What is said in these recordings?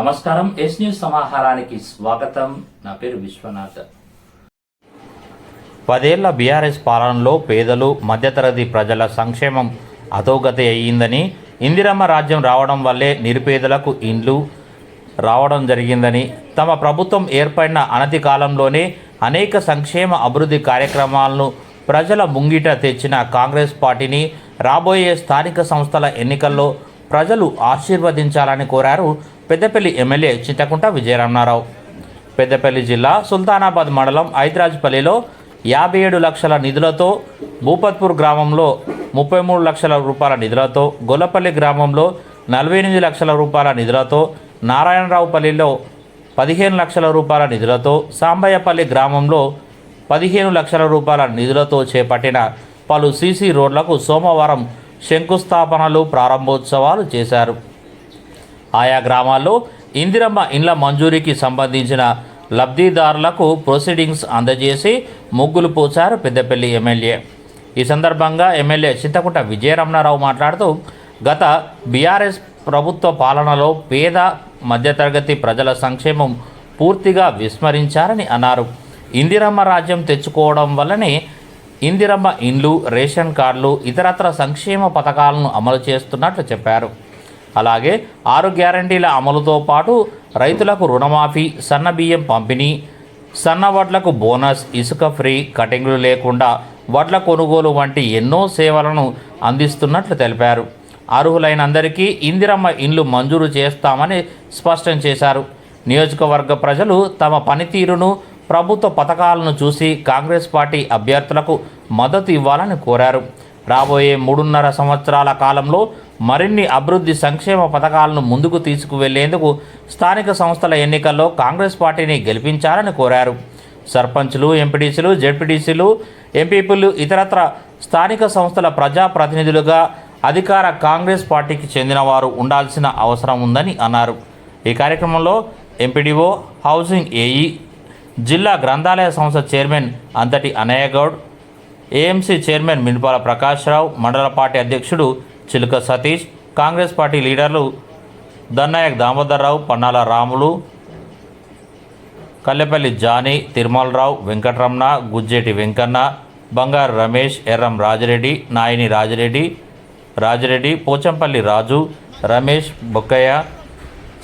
నమస్కారం yes news సమాహారానికి స్వాగతం. నా పేరు విశ్వనాథ్. పదేళ్ళ బీఆర్ఎస్ పాలనలో పేదలు మధ్యతరగతి ప్రజల సంక్షేమం అధోగతి అయ్యిందని ఇందిరమ్మ రాజ్యం రావడం వల్లే నిరుపేదలకు ఇండ్లు రావడం జరిగిందని తమ ప్రభుత్వం ఏర్పడిన అనతి కాలంలోనే అనేక సంక్షేమ అభివృద్ధి కార్యక్రమాలను ప్రజల ముంగిట తెచ్చిన కాంగ్రెస్ పార్టీని రాబోయే స్థానిక సంస్థల ఎన్నికల్లో ప్రజలు ఆశీర్వదించాలని కోరారు పెద్దపల్లి ఎమ్మెల్యే చింతకుంట విజయరమణారావు పెద్దపల్లి జిల్లా సుల్తానాబాద్ మండలం ఐద్రాజ్పల్లిలో యాభై ఏడు లక్షల నిధులతో భూపత్పూర్ గ్రామంలో ముప్పై మూడు లక్షల రూపాయల నిధులతో గొల్లపల్లి గ్రామంలో నలభై ఎనిమిది లక్షల రూపాయల నిధులతో నారాయణరావుపల్లిలో పదిహేను లక్షల రూపాయల నిధులతో సాంబయ్యపల్లి గ్రామంలో పదిహేను లక్షల రూపాయల నిధులతో చేపట్టిన పలు సీసీ రోడ్లకు సోమవారం శంకుస్థాపనలు ప్రారంభోత్సవాలు చేశారు. ఆయా గ్రామాల్లో ఇందిరమ్మ ఇండ్ల మంజూరీకి సంబంధించిన లబ్ధిదారులకు ప్రొసీడింగ్స్ అందజేసి ముగ్గులు పోచారు పెద్దపల్లి ఎమ్మెల్యే. ఈ సందర్భంగా ఎమ్మెల్యే చింతకుంట విజయరమణారావు మాట్లాడుతూ గత బీఆర్ఎస్ ప్రభుత్వ పాలనలో పేద మధ్యతరగతి ప్రజల సంక్షేమం పూర్తిగా విస్మరించారని అన్నారు. ఇందిరమ్మ రాజ్యం తెచ్చుకోవడం వల్లనే ఇందిరమ్మ ఇండ్లు రేషన్ కార్డులు ఇతరత్ర సంక్షేమ పథకాలను అమలు చేస్తున్నట్లు చెప్పారు. అలాగే ఆరు గ్యారంటీల అమలుతో పాటు రైతులకు రుణమాఫీ సన్న బియ్యం పంపిణీ సన్న వడ్లకు బోనస్ ఇసుక ఫ్రీ కటింగ్లు లేకుండా వడ్ల కొనుగోలు వంటి ఎన్నో సేవలను అందిస్తున్నట్లు తెలిపారు. అర్హులైన అందరికీ ఇందిరమ్మ ఇండ్లు మంజూరు చేస్తామని స్పష్టం చేశారు. నియోజకవర్గ ప్రజలు తమ పనితీరును ప్రభుత్వ పథకాలను చూసి కాంగ్రెస్ పార్టీ అభ్యర్థులకు మద్దతు ఇవ్వాలని కోరారు. రాబోయే మూడున్నర సంవత్సరాల కాలంలో మరిన్ని అభివృద్ధి సంక్షేమ పథకాలను ముందుకు తీసుకువెళ్ళేందుకు స్థానిక సంస్థల ఎన్నికల్లో కాంగ్రెస్ పార్టీని గెలిపించాలని కోరారు. సర్పంచ్లు ఎంపీటీసీలు జెడ్పీటీసీలు ఎంపీపీలు ఇతరత్ర స్థానిక సంస్థల ప్రజాప్రతినిధులుగా అధికార కాంగ్రెస్ పార్టీకి చెందినవారు ఉండాల్సిన అవసరం ఉందని అన్నారు. ఈ కార్యక్రమంలో ఎంపీడీఓ హౌసింగ్ ఏఈ జిల్లా గ్రంథాలయ సంస్థ chairman Anthati Anayyagoud AMC chairman Minpala Prakashrao మండల పార్టీ అధ్యక్షుడు చిలుక సతీష్ కాంగ్రెస్ పార్టీ లీడర్లు దన్నాయక్ దామోదర్రావు పన్నాల రాములు కల్లెపల్లి జానీ తిరుమలరావు వెంకటరమణ గుజ్జేటి వెంకన్న బంగారు రమేష్ ఎర్రం రాజిరెడ్డి నాయని రాజిరెడ్డి రాజిరెడ్డి పోచంపల్లి రాజు రమేష్ బొక్కయ్య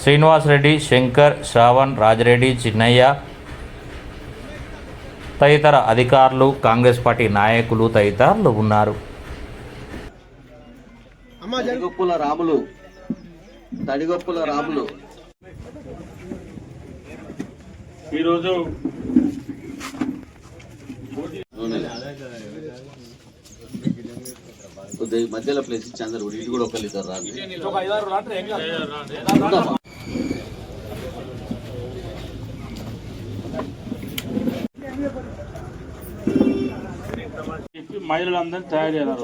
శ్రీనివాసరెడ్డి శంకర్ శ్రావణ్ రాజిరెడ్డి చిన్నయ్య తదితర అధికారులు కాంగ్రెస్ పార్టీ నాయకులు తదితరులు ఉన్నారు. తడిగొప్పుల రాములు తడిగొప్పుల రాములు. ఈరోజు మధ్యలో ప్లేస్ ఇచ్చి అందరు ఇటు కూడా ఒకళ్ళు ఇద్దరు రాండి. మహిళలందరినీ తయారు చేయాలి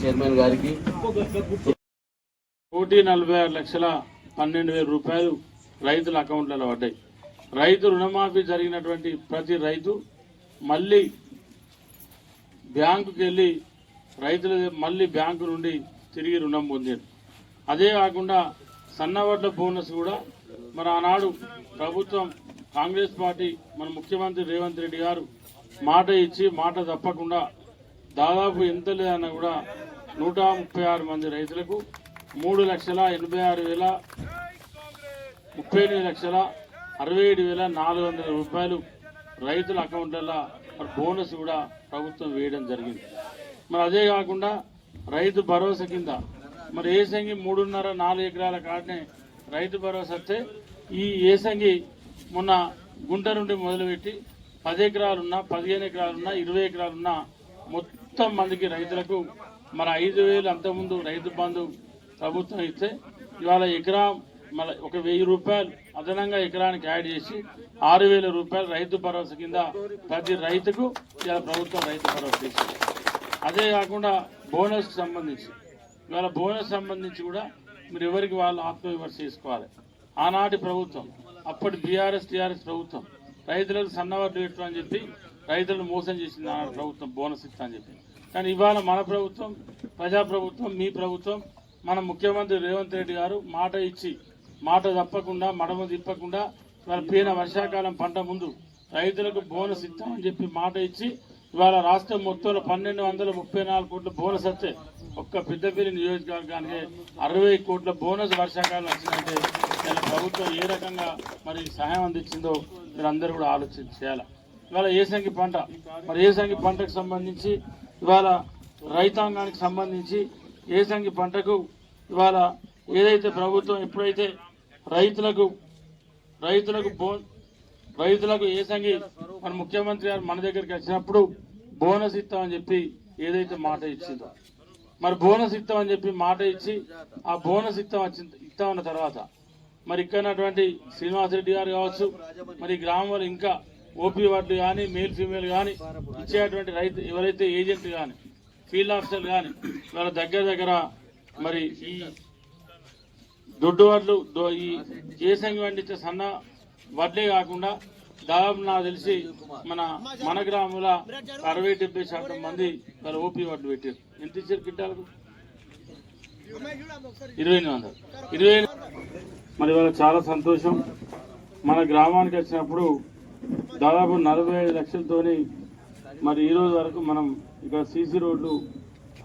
చైర్మన్ గారికి కోటి నలభై ఆరు లక్షల పన్నెండు వేల రూపాయలు రైతుల అకౌంట్లలో పడ్డాయి. రైతు రుణమాఫీ జరిగినటువంటి ప్రతి రైతు మళ్ళీ బ్యాంకుకి వెళ్ళి రైతుల మళ్ళీ బ్యాంకు నుండి తిరిగి రుణం పొందారు అదే కాకుండా సన్నవడ్ల బోనస్ కూడా మరి ఆనాడు ప్రభుత్వం కాంగ్రెస్ పార్టీ మన ముఖ్యమంత్రి రేవంత్ రెడ్డి గారు మాట ఇచ్చి మాట తప్పకుండా దాదాపు ఎంత లేదన్నా కూడా నూట ముప్పై ఆరు మంది రైతులకు మూడు లక్షల ఎనభై ఆరు వేల ముప్పై ఎనిమిది లక్షల అరవై ఏడు వేల నాలుగు వందల రూపాయలు రైతుల అకౌంట్లలో మరి బోనస్ కూడా ప్రభుత్వం వేయడం జరిగింది. మరి అదే కాకుండా రైతు భరోసా కింద మరి ఏసంగి మూడున్నర నాలుగు ఎకరాల కాడనే రైతు భరోసా వస్తే ఈ ఏసంగి మొన్న గుంట నుండి మొదలుపెట్టి పది ఎకరాలున్నా పదిహేను ఎకరాలున్నా ఇరవై ఎకరాలున్నా మొత్తం మందికి రైతులకు మన ఐదు వేలు అంతకుముందు రైతు బంధు ప్రభుత్వం ఇస్తే ఇవాళ ఎకరా మన ఒక వెయ్యి రూపాయలు అదనంగా ఎకరానికి యాడ్ చేసి ఆరు వేల రూపాయలు రైతు భరోసా కింద ప్రతి రైతుకు ఇవాళ ప్రభుత్వం రైతు భరోసా ఇస్తుంది. అదే కాకుండా బోనస్కి సంబంధించి. ఇవాళ బోనస్ సంబంధించి కూడా మీరు ఎవరికి వాళ్ళు ఆత్మవిమర్శ చేసుకోవాలి? ఆనాటి ప్రభుత్వం అప్పటి బీఆర్ఎస్ టీఆర్ఎస్ ప్రభుత్వం రైతులకు సన్నవడ్లు పెట్టు అని చెప్పి రైతులను మోసం చేసింది ఆనాటి ప్రభుత్వం బోనస్ ఇస్తా అని చెప్పి. కానీ ఇవాళ మన ప్రభుత్వం ప్రజా ప్రభుత్వం మీ ప్రభుత్వం మన ముఖ్యమంత్రి రేవంత్ రెడ్డి గారు మాట ఇచ్చి మాట తప్పకుండా మడమ తిప్పకుండా ఇవాళ పోయిన వర్షాకాలం పంట ముందు రైతులకు బోనస్ ఇస్తామని చెప్పి మాట ఇచ్చి ఇవాళ రాష్ట్రం మొత్తంలో పన్నెండు వందల ముప్పై నాలుగు కోట్ల బోనస్ వస్తే ఒక్క పెద్దపల్లి నియోజకవర్గానికి అరవై కోట్ల బోనస్ వర్షాకాలం వచ్చిందంటే ఇలా ప్రభుత్వం ఏ రకంగా మరి సహాయం అందించిందో మీరు అందరూ కూడా ఆలోచన చేయాలి? ఇవాళ ఏసంగి పంట మరి ఏసంగి పంటకు సంబంధించి ఇవాళ రైతాంగానికి సంబంధించి ఏసంగి పంటకు ఇవాళ ఏదైతే ప్రభుత్వం ఎప్పుడైతే రైతులకు రైతులకు బో రైతులకు ఏసంగి మన ముఖ్యమంత్రి గారు మన దగ్గరికి వచ్చినప్పుడు బోనస్ ఇస్తామని చెప్పి ఏదైతే మాట ఇచ్చిందో మరి బోనస్ ఇస్తామని చెప్పి మాట ఇచ్చి ఆ బోనస్ ఇస్తాం వచ్చిన ఇస్తామన్న తర్వాత. మరి ఇక్కడ ఉన్నటువంటి శ్రీనివాసరెడ్డి గారు కావచ్చు మరి ఈ గ్రామంలో ఇంకా ఓపీ వార్డు కానీ మేల్ ఫీమేల్ కానీ ఇచ్చేటువంటి రైతు ఎవరైతే ఏజెంట్ కానీ ఫీల్డ్ ఆఫీసర్ కానీ వాళ్ళ దగ్గర దగ్గర మరి ఈ దొడ్డు వడ్లు ఈ ఏసంగి పండించే సన్న వడ్లే కాకుండా దాదాపు నాకు తెలిసి మన మన గ్రామంలో అరవై డెబ్బై శాతం మంది వాళ్ళ ఓపీ వడ్లు పెట్టారు. ఎంత ఇచ్చారు కిట్టాలకు ఇరవై ఎనిమిది వందలు. ఇరవై మరి వాళ్ళ చాలా సంతోషం. మన గ్రామానికి వచ్చినప్పుడు దాదాపు నలభై ఐదు లక్షలతోని మరి ఈ రోజు వరకు మనం ఇక్కడ సీసీ రోడ్లు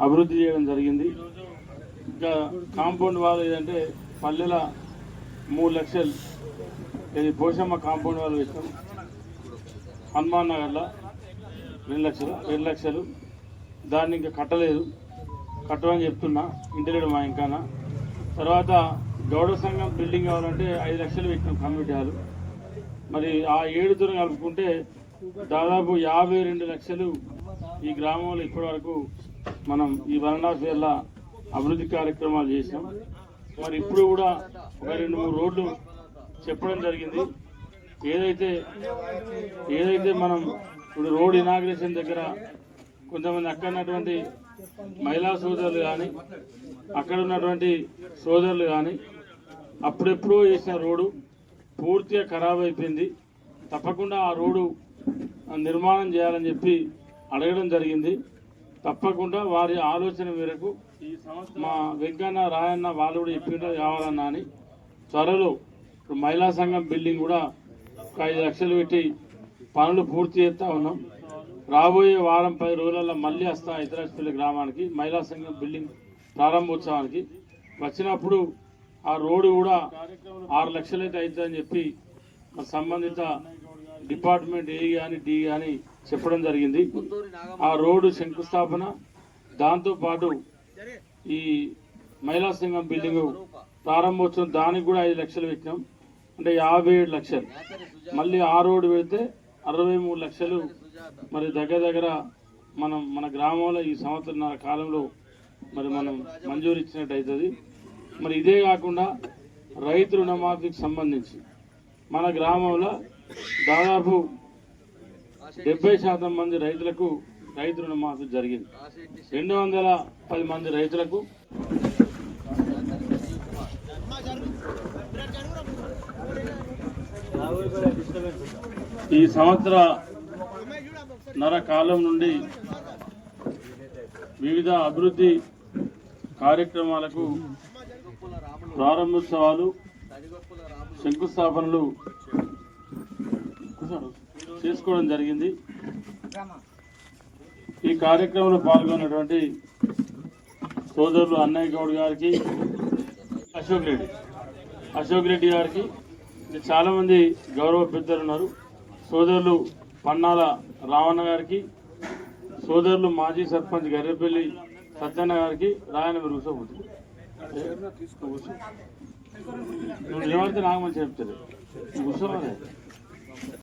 అభివృద్ధి చేయడం జరిగింది. ఇంకా కాంపౌండ్ వాల్ ఏదంటే పల్లెల మూడు లక్షలు. ఇది పోషమ్మ కాంపౌండ్ వాల్ వేస్తాం. హనుమాన్ నగర్లో రెండు లక్షలు రెండు లక్షలు. దాన్ని ఇంకా కట్టలేదు. కట్టమని చెప్తున్నా ఇంటలేడు మా ఇంకాన. తర్వాత గౌడ సంఘం బిల్డింగ్ కావాలంటే ఐదు లక్షలు పెట్టిన కమ్యూనిటీ హాల్. మరి ఆ ఏడుతో కలుపుకుంటే దాదాపు యాభై రెండు లక్షలు ఈ గ్రామంలో ఇప్పటి వరకు మనం ఈ వన్ అండ్ హాఫ్ అభివృద్ధి కార్యక్రమాలు చేసాం మరి ఇప్పుడు కూడా ఒక రెండు మూడు రోడ్లు చెప్పడం జరిగింది. ఏదైతే ఏదైతే మనం ఇప్పుడు రోడ్ ఇనాగ్రేషన్ దగ్గర కొంతమంది అక్కడ ఉన్నటువంటి మహిళా సోదరులు కానీ అక్కడ ఉన్నటువంటి సోదరులు కానీ అప్పుడెప్పుడో వేసిన రోడ్డు పూర్తిగా ఖరాబ్ అయిపోయింది. తప్పకుండా ఆ రోడ్డు నిర్మాణం చేయాలని చెప్పి అడగడం జరిగింది. తప్పకుండా వారి ఆలోచన మేరకు మా వెంకన్న రాయన్న వాళ్ళు కూడా చెప్పిండ్రు కావాలన్నా అని. త్వరలో మహిళా సంఘం బిల్డింగ్ కూడా ఒక ఐదు లక్షలు పెట్టి పనులు పూర్తి చేస్తూ ఉన్నాం. రాబోయే వారం పది రోజులలో మళ్ళీ వస్తా ఇతరపల్లి గ్రామానికి మహిళా సంఘం బిల్డింగ్ ప్రారంభోత్సవానికి వచ్చినప్పుడు ఆ రోడ్డు కూడా ఆరు లక్షలు అయితే అవుతుందని చెప్పి సంబంధిత డిపార్ట్మెంట్ ఏ కానీ డి కానీ చెప్పడం జరిగింది. ఆ రోడ్డు శంకుస్థాపన దాంతో పాటు ఈ మహిళా సంఘం బిల్డింగ్ ప్రారంభోత్సవం దానికి కూడా ఐదు లక్షలు పెట్టినాం. అంటే యాభై ఏడు లక్షలు. మళ్ళీ ఆ రోడ్డు పెడితే అరవై మూడు లక్షలు. మరి దగ్గర దగ్గర మనం మన గ్రామంలో ఈ సంవత్సరంన్నర కాలంలో మరి మనం మంజూరు ఇచ్చినట్టు అవుతుంది. మరి ఇదే కాకుండా రైతు రుణమాఫీకి సంబంధించి మన గ్రామంలో దాదాపు డెబ్బై శాతం మంది రైతులకు రైతు రుణమాఫీ జరిగింది. రెండు వందల పది మంది రైతులకు ఈ సంవత్సర నర కాలం నుండి వివిధ అభివృద్ధి కార్యక్రమాలకు ప్రారంభోత్సవాలు శంకుస్థాపనలు చేసుకోవడం జరిగింది. ఈ కార్యక్రమంలో పాల్గొన్నటువంటి సోదరులు అన్నయ్య గౌడ్ గారికి అశోక్ రెడ్డి. అశోక్ రెడ్డి గారికి చాలామంది గౌరవ పెద్దలు ఉన్నారు. సోదరులు పన్నాల రావణ గారికి సోదరులు మాజీ సర్పంచ్ గర్రెపల్లి సత్యన్న గారికి రాయన మీరు నువ్వు నిలబడితే నాకు మంచి చెప్తారు. నువ్వు కూర్చోవాలి